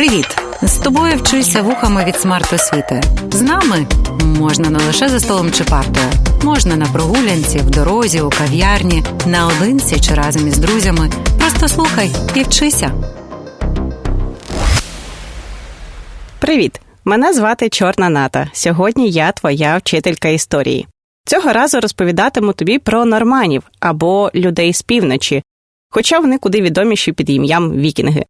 Привіт! З тобою вчуся вухами від смарт-освіти. З нами можна не лише за столом чи партою, можна на прогулянці, в дорозі, у кав'ярні, наодинці чи разом із друзями. Просто слухай і вчися. Привіт! Мене звати Чорна Ната. Сьогодні я твоя вчителька історії. Цього разу розповідатиму тобі про норманів або людей з півночі, хоча вони куди відоміші під ім'ям вікінги.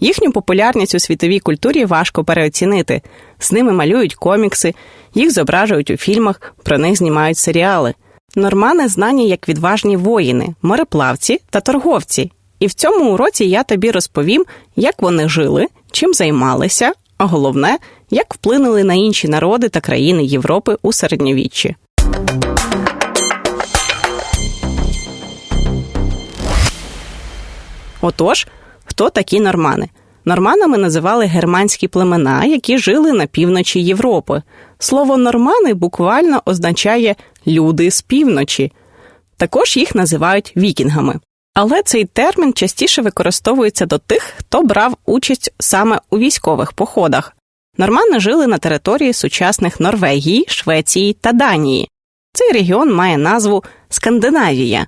Їхню популярність у світовій культурі важко переоцінити. З ними малюють комікси, їх зображують у фільмах, про них знімають серіали. Нормани знані як відважні воїни, мореплавці та торговці. І в цьому уроці я тобі розповім, як вони жили, чим займалися, а головне, як вплинули на інші народи та країни Європи у середньовіччі. Отож, хто такі нормани? Норманами називали германські племена, які жили на півночі Європи. Слово нормани буквально означає люди з півночі. Також їх називають вікінгами. Але цей термін частіше використовується до тих, хто брав участь саме у військових походах. Нормани жили на території сучасних Норвегії, Швеції та Данії. Цей регіон має назву Скандинавія.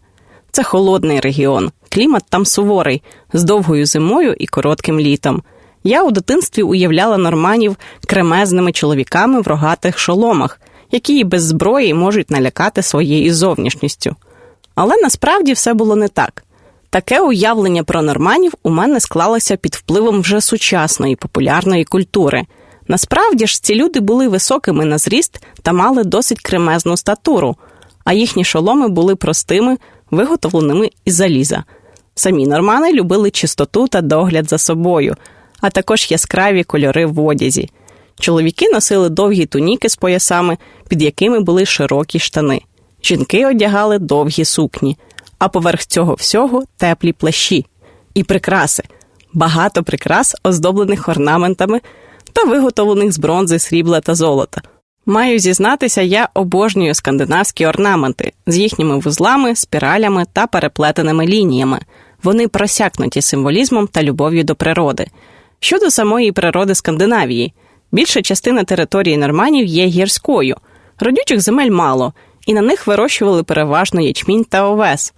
Це холодний регіон, клімат там суворий, з довгою зимою і коротким літом. Я у дитинстві уявляла норманів кремезними чоловіками в рогатих шоломах, які і без зброї можуть налякати своєю зовнішністю. Але насправді все було не так. Таке уявлення про норманів у мене склалося під впливом вже сучасної популярної культури. Насправді ж ці люди були високими на зріст та мали досить кремезну статуру, а їхні шоломи були простими, виготовленими із заліза. Самі нормани любили чистоту та догляд за собою, а також яскраві кольори в одязі. Чоловіки носили довгі туніки з поясами, під якими були широкі штани. Жінки одягали довгі сукні, а поверх цього всього теплі плащі і прикраси, багато прикрас, оздоблених орнаментами та виготовлених з бронзи, срібла та золота. Маю зізнатися, я обожнюю скандинавські орнаменти з їхніми вузлами, спіралями та переплетеними лініями. Вони просякнуті символізмом та любов'ю до природи. Щодо самої природи Скандинавії, більша частина території норманів є гірською, родючих земель мало, і на них вирощували переважно ячмінь та овес.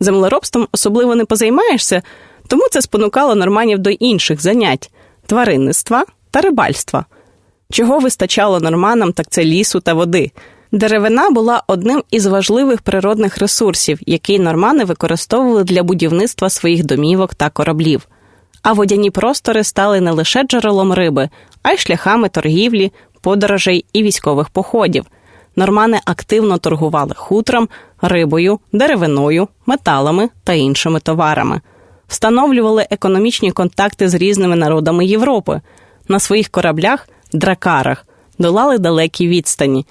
Землеробством особливо не позаймаєшся, тому це спонукало норманів до інших занять тваринництва та рибальства. Чого вистачало норманам, так це лісу та води. Деревина була одним із важливих природних ресурсів, який нормани використовували для будівництва своїх домівок та кораблів. А водяні простори стали не лише джерелом риби, а й шляхами торгівлі, подорожей і військових походів. Нормани активно торгували хутром, рибою, деревиною, металами та іншими товарами, встановлювали економічні контакти з різними народами Європи. На своїх кораблях, дракарах, долали далекі відстані,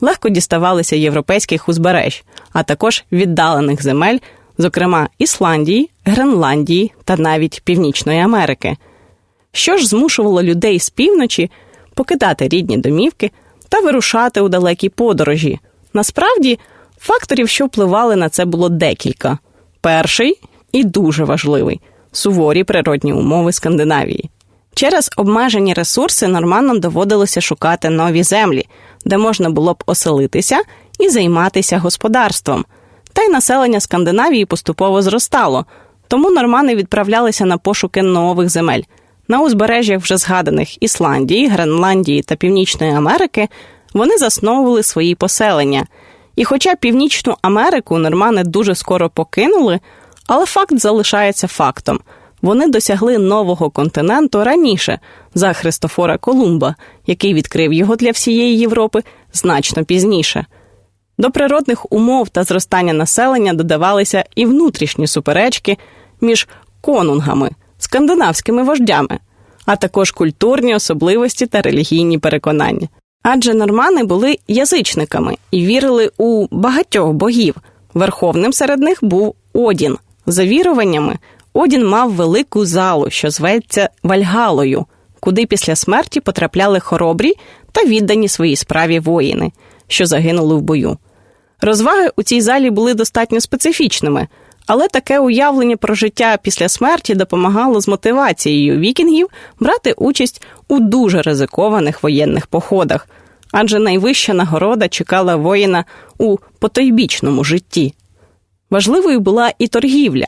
легко діставалися європейських узбереж, а також віддалених земель, зокрема Ісландії, Гренландії та навіть Північної Америки. Що ж змушувало людей з півночі покидати рідні домівки та вирушати у далекі подорожі? Насправді, факторів, що впливали на це, було декілька. Перший і дуже важливий суворі природні умови Скандинавії. Через обмежені ресурси норманам доводилося шукати нові землі, де можна було б оселитися і займатися господарством. Та й населення Скандинавії поступово зростало, тому нормани відправлялися на пошуки нових земель. На узбережжях вже згаданих Ісландії, Гренландії та Північної Америки вони засновували свої поселення. І хоча Північну Америку нормани дуже скоро покинули, але факт залишається фактом. Вони досягли нового континенту раніше за Христофора Колумба, який відкрив його для всієї Європи значно пізніше. До природних умов та зростання населення додавалися і внутрішні суперечки між конунгами, скандинавськими вождями, а також культурні особливості та релігійні переконання. Адже нормани були язичниками і вірили у багатьох богів. Верховним серед них був Одін. За віруваннями, Одін мав велику залу, що зветься Вальгалою, куди після смерті потрапляли хоробрі та віддані своїй справі воїни, що загинули в бою. Розваги у цій залі були достатньо специфічними, Але таке уявлення про життя після смерті допомагало з мотивацією вікінгів брати участь у дуже ризикованих воєнних походах, адже найвища нагорода чекала воїна у потойбічному житті. Важливою була і торгівля,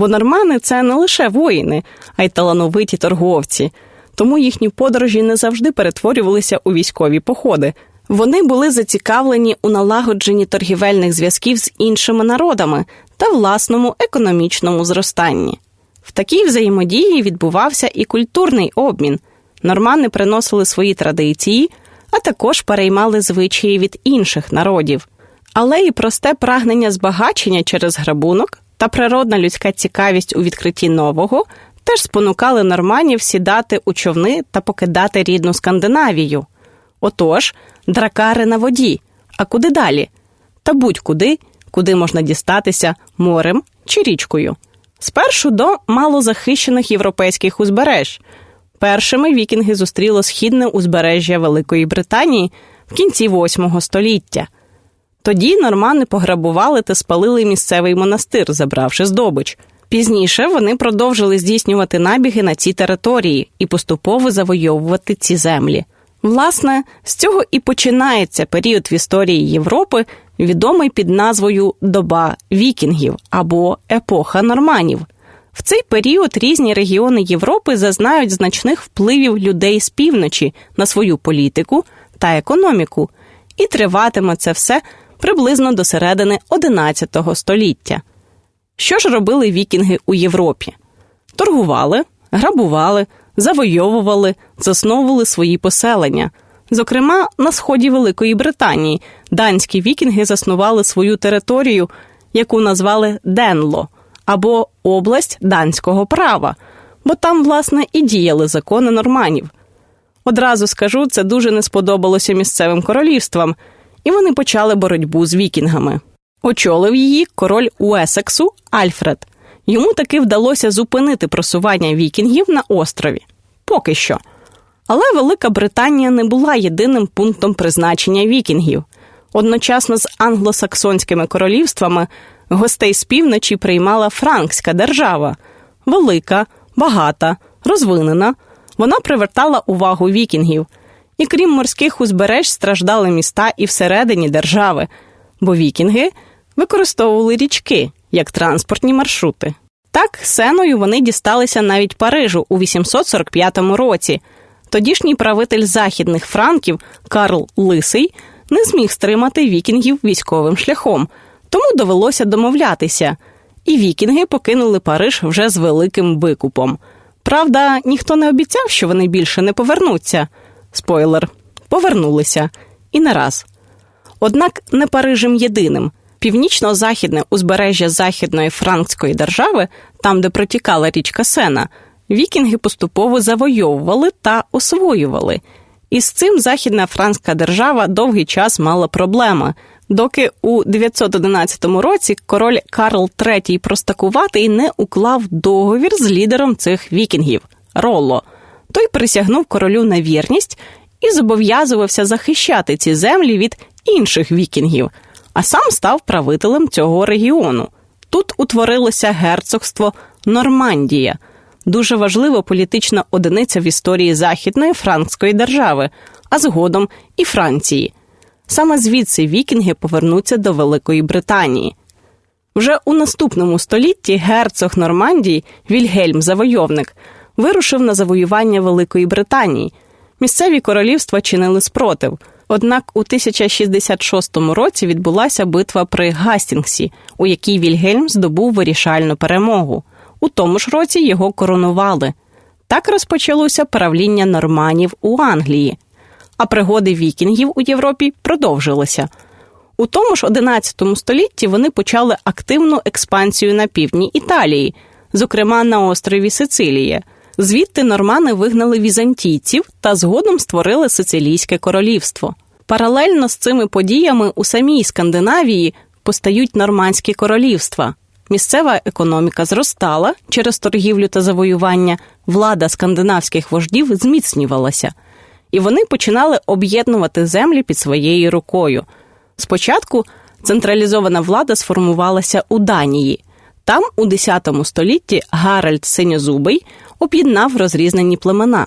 бо нормани це не лише воїни, а й талановиті торговці, тому їхні подорожі не завжди перетворювалися у військові походи. Вони були зацікавлені у налагодженні торгівельних зв'язків з іншими народами та власному економічному зростанні. В такій взаємодії відбувався і культурний обмін. Нормани приносили свої традиції, а також переймали звичаї від інших народів. Але і просте прагнення збагачення через грабунок та природна людська цікавість у відкритті нового теж спонукали норманів сідати у човни та покидати рідну Скандинавію. Отож, дракари на воді. А куди далі? Та будь-куди, куди можна дістатися морем чи річкою. Спершу до малозахищених європейських узбереж. Першими вікінги зустріло східне узбережжя Великої Британії в кінці VIII століття. Тоді нормани пограбували та спалили місцевий монастир, забравши здобич. Пізніше вони продовжили здійснювати набіги на ці території і поступово завойовувати ці землі. Власне, з цього і починається період в історії Європи, відомий під назвою Доба вікінгів або епоха норманів. В цей період різні регіони Європи зазнають значних впливів людей з півночі на свою політику та економіку, і триватиме це все приблизно до середини XI століття. Що ж робили вікінги у Європі? Торгували, грабували, завойовували, засновували свої поселення. Зокрема, на сході Великої Британії данські вікінги заснували свою територію, яку назвали Денло або область данського права, бо там, власне, і діяли закони норманів. Одразу скажу, це дуже не сподобалося місцевим королівствам, і вони почали боротьбу з вікінгами. Очолив її король Уесексу Альфред. Йому таки вдалося зупинити просування вікінгів на острові. Поки що. Але Велика Британія не була єдиним пунктом призначення вікінгів. Одночасно з англосаксонськими королівствами гостей з півночі приймала Франкська держава велика, багата, розвинена. Вона привертала увагу вікінгів. І крім морських узбереж страждали міста і всередині держави, бо вікінги використовували річки як транспортні маршрути. Так, сеною вони дісталися навіть Парижу у 845 році. Тодішній правитель західних франків Карл Лисий не зміг стримати вікінгів військовим шляхом, тому довелося домовлятися. І вікінги покинули Париж вже з великим викупом. Правда, ніхто не обіцяв, що вони більше не повернуться. Спойлер, повернулися і не раз. Однак не Парижем єдиним. Північно-західне узбережжя Західної Франкської держави, там, де протікала річка Сена, вікінги поступово завойовували та освоювали. І з цим Західна Франкська держава довгий час мала проблеми, доки у 911 році король Карл III Простакуватий не уклав договір з лідером цих вікінгів Ролло. Той присягнув королю на вірність і зобов'язувався захищати ці землі від інших вікінгів, а сам став правителем цього регіону. Тут утворилося герцогство Нормандія, дуже важлива політична одиниця в історії Західної Франкської держави, а згодом і Франції. Саме звідси вікінги повернуться до Великої Британії. Вже у наступному столітті герцог Нормандії Вільгельм Завойовник вирушив на завоювання Великої Британії. Місцеві королівства чинили спротив. Однак у 1066 році відбулася битва при Гастінгсі, у якій Вільгельм здобув вирішальну перемогу. У тому ж році його коронували. Так розпочалося правління норманів у Англії, а пригоди вікінгів у Європі продовжилися. У тому ж 11 столітті вони почали активну експансію на півдні Італії, зокрема на острові Сицилія. Звідти нормани вигнали візантійців та згодом створили Сицилійське королівство. Паралельно з цими подіями у самій Скандинавії постають нормандські королівства. Місцева економіка зростала через торгівлю та завоювання, влада скандинавських вождів зміцнювалася, і вони починали об'єднувати землі під своєю рукою. Спочатку централізована влада сформувалася у Данії. Там, у X столітті, Гаральд Синьозубий об'єднав розрізнені племена.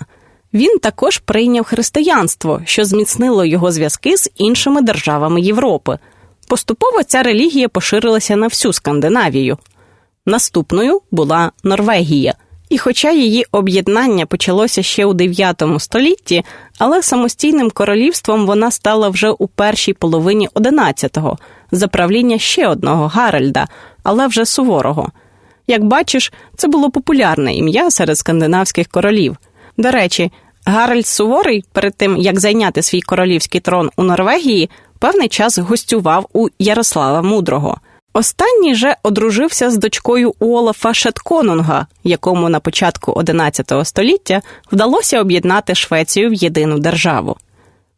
Він також прийняв християнство, що зміцнило його зв'язки з іншими державами Європи. Поступово ця релігія поширилася на всю Скандинавію. Наступною була Норвегія. І хоча її об'єднання почалося ще у 9 столітті, але самостійним королівством вона стала вже у першій половині 11-го, за правління ще одного Гаральда, але вже суворого. Як бачиш, це було популярне ім'я серед скандинавських королів. До речі, Гаральд Суворий, перед тим як зайняти свій королівський трон у Норвегії, певний час гостював у Ярослава Мудрого. Останній же одружився з дочкою Олафа Шетконунга, якому на початку XI століття вдалося об'єднати Швецію в єдину державу.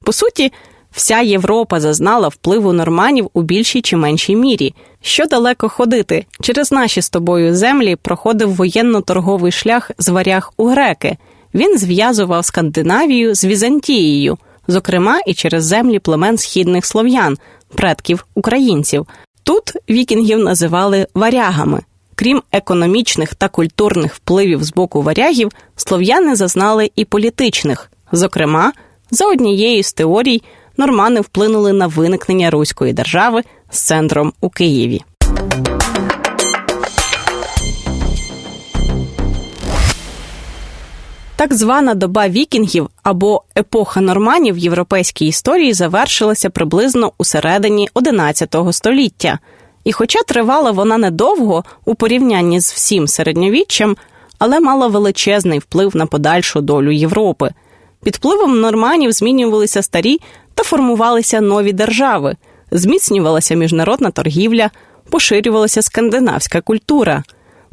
По суті, вся Європа зазнала впливу норманів у більшій чи меншій мірі. Що далеко ходити, через наші з тобою землі проходив воєнно-торговий шлях з варяг у греки. Він зв'язував Скандинавію з Візантією, зокрема і через землі племен східних слов'ян, предків українців. Тут вікінгів називали варягами. Крім економічних та культурних впливів з боку варягів, слов'яни зазнали і політичних. Зокрема, за однією з теорій, нормани вплинули на виникнення Руської держави з центром у Києві. Так звана доба вікінгів або епоха норманів в європейській історії завершилася приблизно у середині XI століття. І хоча тривала вона недовго у порівнянні з всім середньовіччям, але мала величезний вплив на подальшу долю Європи. Під впливом норманів змінювалися старі та формувалися нові держави, зміцнювалася міжнародна торгівля, поширювалася скандинавська культура.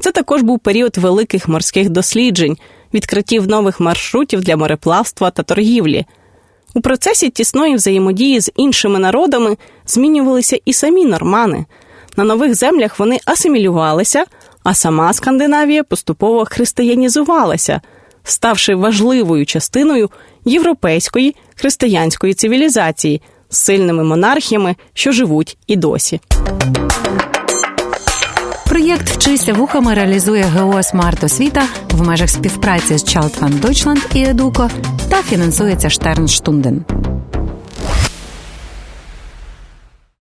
Це також був період великих морських досліджень, відкриттів нових маршрутів для мореплавства та торгівлі. У процесі тісної взаємодії з іншими народами змінювалися і самі нормани. На нових землях вони асимілювалися, а сама Скандинавія поступово християнізувалася, ставши важливою частиною європейської християнської цивілізації з сильними монархіями, що живуть і досі. Проєкт Вчися вухами реалізує ГО «Смарт Освіта в межах співпраці з Child Fund Deutschland і Едуко та фінансується Штернштунден.